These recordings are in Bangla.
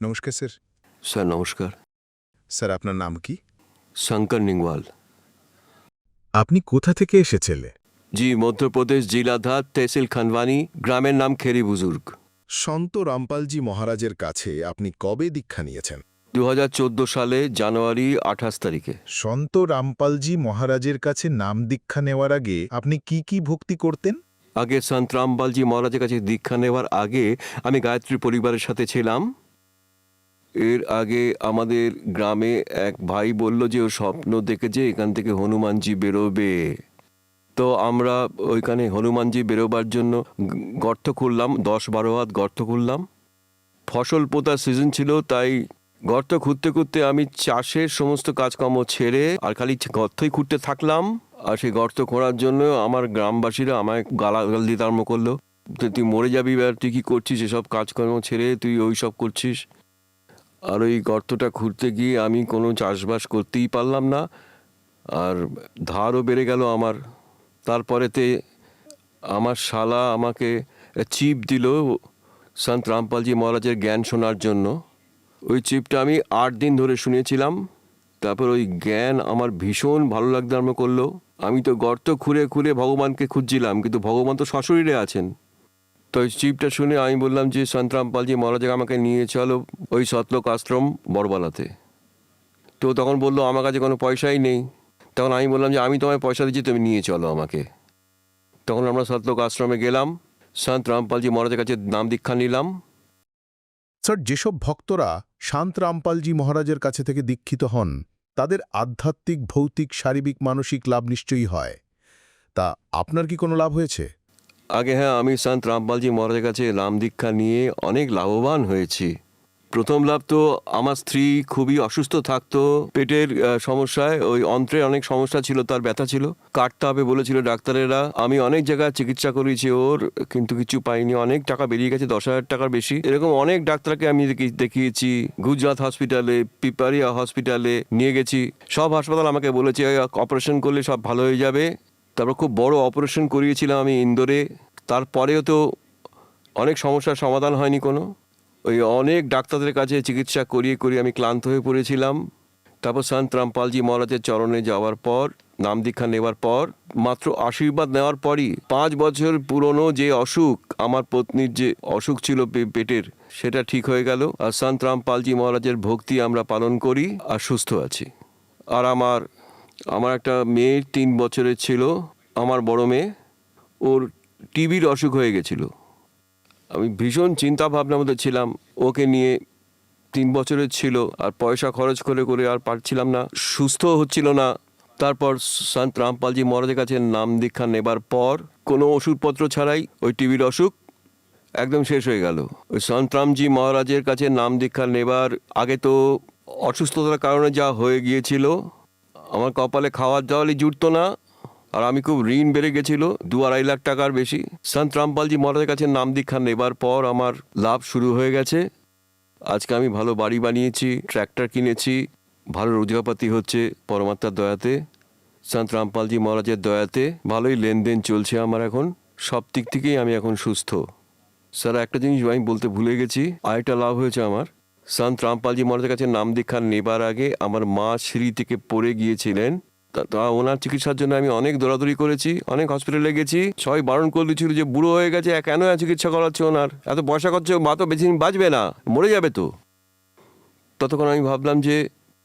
নমস্কার স্যার। স্যার নমস্কার। স্যার আপনার নাম কি? শঙ্কর নিংওয়াল আপনি কোথা থেকে এসেছিলে জি মধ্যপ্রদেশ জেলাধার তহসিল খানওয়ানি গ্রামের নাম খেরি বুজুর্গ। সন্ত রামপালজি মহারাজের কাছে আপনি কবে দীক্ষা নিয়েছেন? দু হাজার চোদ্দ সালে জানুয়ারি আঠাশ তারিখে। সন্ত রামপালজি মহারাজের কাছে নাম দীক্ষা নেওয়ার আগে আপনি কি কি ভক্তি করতেন? আগে সন্ত রামপালজি মহারাজের কাছে দীক্ষা নেওয়ার আগে আমি গায়ত্রী পরিবারের সাথে ছিলাম। এর আগে আমাদের গ্রামে এক ভাই বলল যে, ও স্বপ্ন দেখেছে, এখান থেকে হনুমানজি বেরোবে। তো আমরা ওইখানে হনুমানজি বেরোবার জন্য গর্ত খুললাম, দশ বারো হাত গর্ত খুললাম। ফসল পোতার সিজন ছিল, তাই গর্ত খুঁড়তে খুঁড়তে আমি চাষের সমস্ত কাজকর্ম ছেড়ে আর খালি গর্তই খুঁড়তে থাকলাম। আর সেই গর্ত খোঁড়ার জন্য আমার গ্রামবাসীরা আমায় গালাগাল দিতে আরম্ভ করল। তুই মরে যাবি এবার, তুই কী করছিস? এসব কাজকর্ম ছেড়ে তুই ওই সব করছিস? আর ওই গর্তটা খুঁড়তে গিয়ে আমি কোনো চাষবাস করতেই পারলাম না। আর ধারও বেড়ে গেল আমার। তারপরেতে আমার শালা আমাকে চিপ দিল সন্ত রামপালজি মহারাজের জ্ঞান শোনার জন্য। ওই চিপটা আমি আট দিন ধরে শুনেছিলাম। তারপর ওই জ্ঞান আমার ভীষণ ভালো লাগতে আরম্ভ করল। আমি তো গর্ত খুঁড়ে খুঁড়ে ভগবানকে খুঁজছিলাম, কিন্তু ভগবান তো সশরীরে আছেন। তো ওই চিপটা শুনে আমি বললাম যে সন্ত রামপালজি মহারাজ আমাকে নিয়ে চলো ওই সতলোক আশ্রম বড়বালাতে তো তখন বলল, আমার কাছে কোনো পয়সাই নেই। তখন আমি বললাম যে, আমি তোমায় পয়সা দিচ্ছি, তুমি নিয়ে চলো আমাকে। তখন আমরা সতলোক আশ্রমে গেলাম সন্ত রামপালজি মহারাজের কাছে নাম দীক্ষা নিলাম। স্যার, যেসব ভক্তরা শান্ত রামপালজি মহারাজের কাছে থেকে দীক্ষিত হন, তাদের আধ্যাত্মিক, ভৌতিক, শারীরিক, মানসিক লাভ নিশ্চয়ই হয়। তা আপনার কি কোনো লাভ হয়েছে? আগে হ্যাঁ আমি সন্ত রামপালজি মহারাজের কাছে নাম দীক্ষা নিয়ে অনেক লাভবান হয়েছি। প্রথম লাভ তো আমার স্ত্রী খুবই অসুস্থ থাকতো, পেটের সমস্যায়, ওই অন্ত্রের অনেক সমস্যা ছিল, তার ব্যথা ছিল। কাটতে হবে বলেছিল ডাক্তারেরা। আমি অনেক জায়গায় চিকিৎসা করেছি ওর, কিন্তু কিছু পাইনি। অনেক টাকা বেরিয়ে গেছে, দশ হাজার টাকার বেশি। এরকম অনেক ডাক্তারকে আমি দেখি- দেখিয়েছি। গুজরাট হসপিটালে পিপারিয়া হসপিটালে নিয়ে গেছি। সব হাসপাতাল আমাকে বলেছে অপারেশন করলে সব ভালো হয়ে যাবে। তারপর খুব বড় অপারেশন করিয়েছিলাম আমি ইন্দোরে। তারপরেও তো অনেক সমস্যার সমাধান হয়নি কোনো। ওই অনেক ডাক্তারদের কাছে চিকিৎসা করিয়ে করিয়ে আমি ক্লান্ত হয়ে পড়েছিলাম। তারপর সন্ত রামপালজি মহারাজের চরণে যাওয়ার পর নাম দীক্ষা নেওয়ার পর, মাত্র আশীর্বাদ নেওয়ার পরই পাঁচ বছর পুরনো যে অসুখ, আমার পত্নীর যে অসুখ ছিল পেটের, সেটা ঠিক হয়ে গেল। আর সন্ত রামপালজি মহারাজের ভক্তি আমরা পালন করি আর সুস্থ আছি। আর আমার আমার একটা মেয়ে তিন বছরের ছিল, আমার বড় মেয়ে, ওর টিবির অসুখ হয়ে গেছিল। আমি ভীষণ চিন্তা ভাবনার মধ্যে ছিলাম, ওকে নিয়ে তিন বছরের ছিল, আর পয়সা খরচ করে করে আর পারছিলাম না, সুস্থ হচ্ছিল না। তারপর সন্ত রামপালজি মহারাজের কাছে নাম দীক্ষা নেবার পর কোনো ওষুধপত্র ছাড়াই ওই টিবির অসুখ একদম শেষ হয়ে গেল। ওই সন্ত রামজি মহারাজের কাছে নাম দীক্ষা নেবার আগে তো অসুস্থতার কারণে যা হয়ে গিয়েছিল আমার কপালে খাওয়ার দাওয়ালি জুটতো না, আর আমি খুব ঋণ বেড়ে গেছিল, দু আড়াই লাখ টাকার বেশি। সন্ত রামপালজি মহারাজের কাছে নাম দীক্ষা নেবার পর আমার লাভ শুরু হয়ে গেছে। আজকে আমি ভালো বাড়ি বানিয়েছি, ট্র্যাক্টর কিনেছি, ভালো রোজগারপাতি হচ্ছে পরমাত্মার দয়াতে। সন্ত রামপালজি মহারাজের দয়াতে ভালোই লেনদেন চলছে আমার এখন। সব দিক থেকেই আমি এখন সুস্থ। স্যার, একটা জিনিস আমি বলতে ভুলে গেছি আরেকটা লাভ হয়েছে আমার। সন্ত রামপালজি মহারাজের কাছে নাম দীক্ষা নেবার আগে আমার মা সিঁড়ি থেকে পড়ে গিয়েছিলেন। তা ওনার চিকিৎসার জন্য আমি অনেক দৌড়াদৌড়ি করেছি, অনেক হসপিটালে গেছি। সবাই বারণ করে দিয়েছিল যে বুড়ো হয়ে গেছে কেন চিকিৎসা করাচ্ছে ওনার? এত পয়সা করছে, মা তো বেশি বাঁচবে না, মরে যাবে তো। ততক্ষণ আমি ভাবলাম যে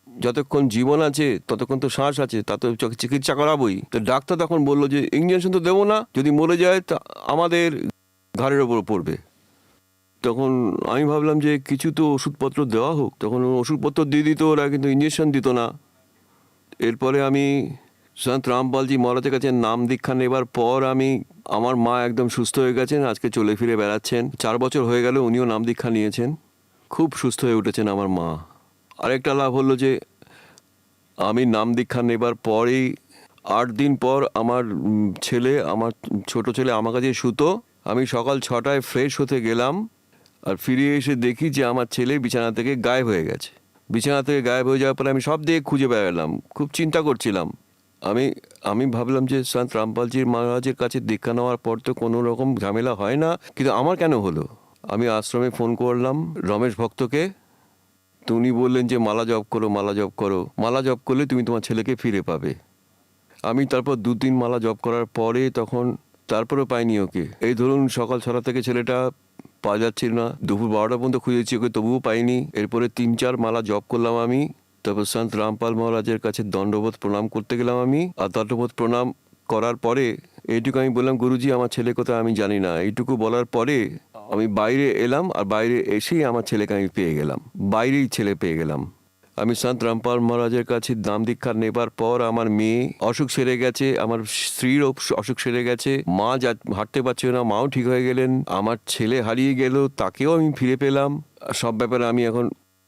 যতক্ষণ জীবন আছে, ততক্ষণ তো শ্বাস আছে, তা তো চিকিৎসা করাবোই। তো ডাক্তার তখন বলল যে, ইঞ্জেকশন তো দেবো না, যদি মরে যায় তা আমাদের ঘাড়ের ওপর পড়বে। তখন আমি ভাবলাম যে কিছু তো ওষুধপত্র দেওয়া হোক। তখন ওষুধপত্র দিয়ে দিত, ওরা কিন্তু ইঞ্জেকশন দিত না। এরপরে আমি সন্ত রামপালজি মহারাজের কাছে নাম দীক্ষা নেবার পর আমি, আমার মা একদম সুস্থ হয়ে গেছেন, আজকে চলে ফিরে বেড়াচ্ছেন। চার বছর হয়ে গেল উনিও নাম দীক্ষা নিয়েছেন। খুব সুস্থ হয়ে উঠেছেন আমার মা। আরেকটা লাভ হলো যে, আমি নাম দীক্ষা নেবার পরেই আট দিন পর আমার ছেলে, আমার ছোট ছেলে আমার কাছে শুতো। আমি সকাল ছটায় ফ্রেশ হতে গেলাম। আর ফিরে এসে দেখি যে আমার ছেলে বিছানা থেকে গায়েব হয়ে গেছে। বিছানা থেকে গায়েব হয়ে যাওয়ার পরে আমি সব দিকে খুঁজে বেড়ালাম। খুব চিন্তা করছিলাম। আমি আমি ভাবলাম যে সন্ত রামপালজির মহারাজের কাছে দীক্ষা নেওয়ার পর তো কোনো রকম ঝামেলা হয় না, কিন্তু আমার কেন হলো? আমি আশ্রমে ফোন করলাম রমেশ ভক্তকে। উনি বললেন যে, মালা জপ করো, মালা জপ করো। মালা জপ করলে তুমি তোমার ছেলেকে ফিরে পাবে। আমি তারপর দু তিন মালা জপ করার পরে তখন, তারপরেও পাইনি ওকে। এই ধরুন সকাল ছটা থেকে ছেলেটা পাওয়া যাচ্ছিল না। দুপুর বারোটা পর্যন্ত খুঁজেছি ওকে, তবুও পাইনি। এরপরে তিন, চার মালা জপ করলাম আমি। তারপর সন্ত রামপাল মহারাজের কাছে দণ্ডবোধ প্রণাম করতে গেলাম আমি। আর দণ্ডবোধ প্রণাম করার পরে এইটুকু আমি বললাম, গুরুজি, আমার ছেলে কোথায় আমি জানি না। এইটুকু বলার পরে আমি বাইরে এলাম আর বাইরে এসেই আমার ছেলেকে আমি পেয়ে গেলাম। বাইরেই ছেলে পেয়ে গেলাম। আমি সন্ত রামপাল মহারাজের কাছে দাম দীক্ষা নেবার পর আমার মেয়ে অসুখ সেরে গেছে, আমার স্ত্রীর অসুখ সেরে গেছে। মা যা হাঁটতে পারছিল না, মাও ঠিক হয়ে গেলেন, আমার ছেলে হারিয়ে গেল, তাকেও আমি ফিরে পেলাম। সব ব্যাপারে আমি এখন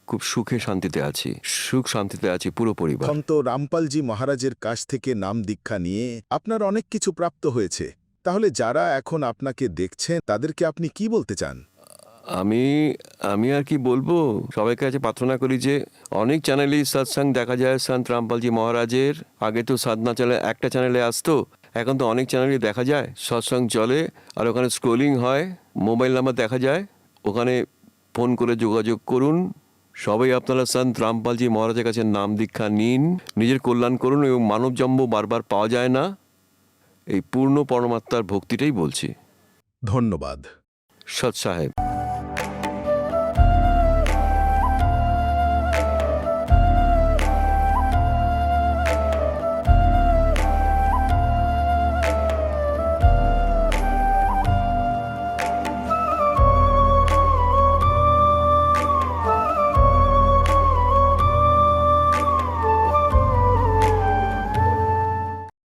খুব সুখে শান্তিতে আছি, সুখ শান্তিতে আছি পুরো পরিবার। সন্ত রামপালজি মহারাজের কাছ থেকে নাম দীক্ষা নিয়ে আপনার অনেক কিছু প্রাপ্ত হয়েছে। তাহলে যারা এখন আপনাকে দেখছেন, তাদেরকে আপনি কি বলতে চান? আমি আমি আর কি বলব? সবাইকে কাছে প্রার্থনা করি যে অনেক চ্যানেলেই সৎসঙ্গ দেখা যায়। সন্ত রামপালজি মহারাজের। আগে তো সাধনা চ্যানেল একটা চ্যানেলে আসতো। এখন তো অনেক চ্যানেলই দেখা যায়। সৎসঙ্গ চলে আর ওখানে স্ক্রোলিং হয়। মোবাইল নাম্বার দেখা যায়। ওখানে ফোন করে যোগাযোগ করুন। সবাই আপনারা সন্ত রামপালজি মহারাজের কাছে নাম দীক্ষা নিন। নিজের কল্যাণ করুন এবং মানব জন্ম বারবার পাওয়া যায় না। এই পূর্ণ পরমাত্মার ভক্তিটাই বলছি। ধন্যবাদ। সৎ সাহেব।